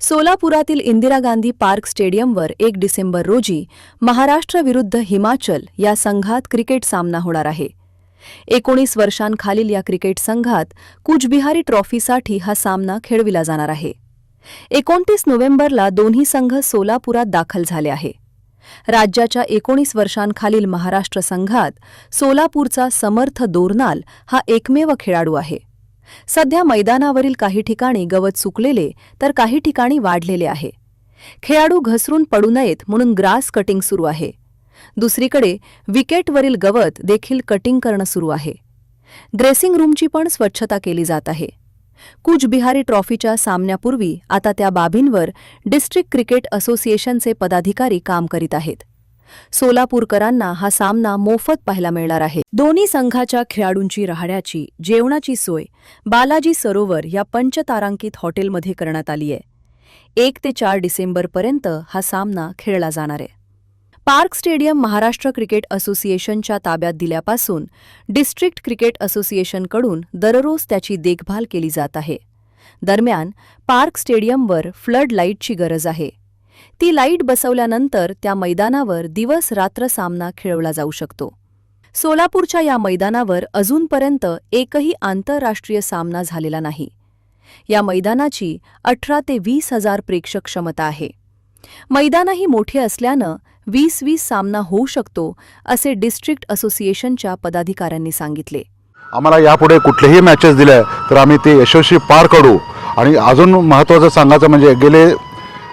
सोलापुरातील Indira Gandhi park स्टेडियमवर एक डिसेंबर रोजी महाराष्ट्र विरुद्ध हिमाचल या संघात क्रिकेट सामना होणार आहे. एकोणीस वर्षांखालील या क्रिकेट संघात कुचबिहारी ट्रॉफीसाठी हा सामना खेळविला जाणार आहे. एकोणतीस नोव्हेंबरला दोन्ही संघ सोलापुरात दाखल झाले आहे. राज्याच्या एकोणीस वर्षांखालील महाराष्ट्र संघात सोलापूरचा समर्थ दोरनाल हा एकमेव खेळाडू आहे. सध्या मैदानावरील काही ठिकाणी गवत सुकलेले तर काही ठिकाणी वाढलेले आहे. खेळाडू घसरून पडू नयेत म्हणून ग्रास कटिंग सुरू आहे. दुसरीकडे विकेटवरील गवत देखील कटिंग करणं सुरू आहे. ड्रेसिंग रूमची पण स्वच्छता केली जात आहे. कुचबिहारी ट्रॉफीच्या सामन्यापूर्वी आता त्या बाबींवर डिस्ट्रिक्ट क्रिकेट असोसिएशनचे पदाधिकारी काम करीत आहेत. सोलापूरकरांना हा सामना मोफत पाहायला मिळणार आहे. दोन्ही संघाच्या खेळाडूंची राहण्याची जेवणाची सोय बालाजी सरोवर या पंचतारांकित हॉटेलमध्ये करण्यात आली आहे. एक ते चार डिसेंबरपर्यंत हा सामना खेळला जाणार आहे. पार्क स्टेडियम महाराष्ट्र क्रिकेट असोसिएशनच्या ताब्यात दिल्यापासून डिस्ट्रिक्ट क्रिकेट असोसिएशनकडून दररोज त्याची देखभाल केली जात आहे. दरम्यान पार्क स्टेडियमवर फ्लड लाईटची गरज आहे. ती लाइट बसवल्यानंतर त्या मैदानावर दिवस रात्र सामना खेळवला जाऊ शकतो. सोलापूरच्या या मैदानावर अजूनपर्यंत एकही आंतरराष्ट्रीय सामना झालेला नाही. या मैदानाची अठरा ते वीस हजार प्रेक्षक क्षमता आहे. मैदानही मोठे असल्यानं वीस वीस सामना होऊ शकतो असे डिस्ट्रिक्ट असोसिएशनच्या पदाधिकाऱ्यांनी सांगितले. आम्हाला यापुढे कुठलेही मॅचेस दिल्या तर आम्ही ते यशस्वी पार करू. आणि अजून महत्त्वाचं सांगायचं म्हणजे गेले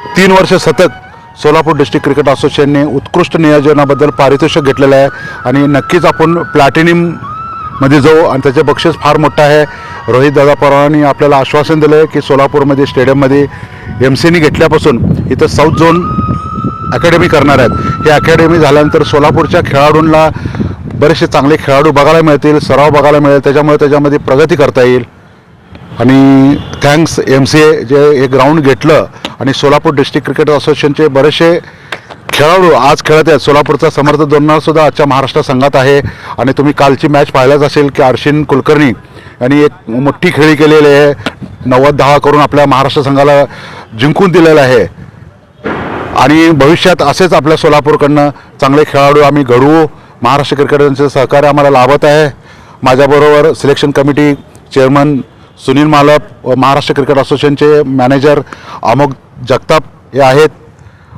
तीन वर्ष सतत सोलापूर डिस्ट्रिक्ट क्रिकेट असोसिएशनने उत्कृष्ट नियोजनाबद्दल पारितोषिक घेतलेलं आहे. आणि नक्कीच आपण प्लॅटिनिममध्ये जाऊ आणि त्याचे बक्षीस फार मोठं आहे. रोहित दादा पवारांनी आपल्याला आश्वासन दिलं आहे की सोलापूरमध्ये स्टेडियममध्ये एम सीनी घेतल्यापासून इथं साऊथ झोन अकॅडमी करणार आहेत. ही अकॅडमी झाल्यानंतर सोलापूरच्या खेळाडूंना बरेचसे चांगले खेळाडू बघायला मिळतील सराव बघायला मिळेल त्याच्यामुळे त्याच्यामध्ये प्रगती करता येईल. आणि थँक्स एम सी ए जे हे ग्राउंड घेतलं आणि सोलापूर डिस्ट्रिक्ट क्रिकेट असोसिएशनचे बरेचसे खेळाडू आज खेळत आहेत. सोलापूरचा समर्थ दोननारसुद्धा आजच्या महाराष्ट्र संघात आहे. आणि तुम्ही कालची मॅच पाहिलाच असेल की अर्शिन कुलकर्णी यांनी एक मोठी खेळी केलेली आहे. नव्वद दहा करून आपल्या महाराष्ट्र संघाला जिंकून दिलेलं आहे. आणि भविष्यात असेच आपल्या सोलापूरकडनं चांगले खेळाडू आम्ही घडवू. महाराष्ट्र क्रिकेटरचं सहकार्य आम्हाला लाभत आहे. माझ्याबरोबर selection committee chairman Sunil Malap Maharashtra cricket असोसिएशनचे मॅनेजर अमोक जगताप हे आहेत.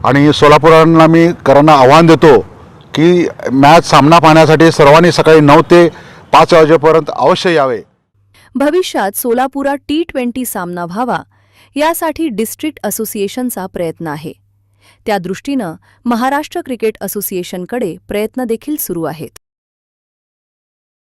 आणि सोलापुरांना मी करांना आव्हान देतो की मॅच सामना पाहण्यासाठी सर्वांनी सकाळी नऊ ते पाच वाजेपर्यंत अवश्य यावे. भविष्यात सोलापुरात टी ट्वेंटी सामना व्हावा यासाठी डिस्ट्रिक्ट असोसिएशनचा प्रयत्न आहे. त्या दृष्टीनं महाराष्ट्र क्रिकेट असोसिएशनकडे प्रयत्न देखील सुरू आहेत.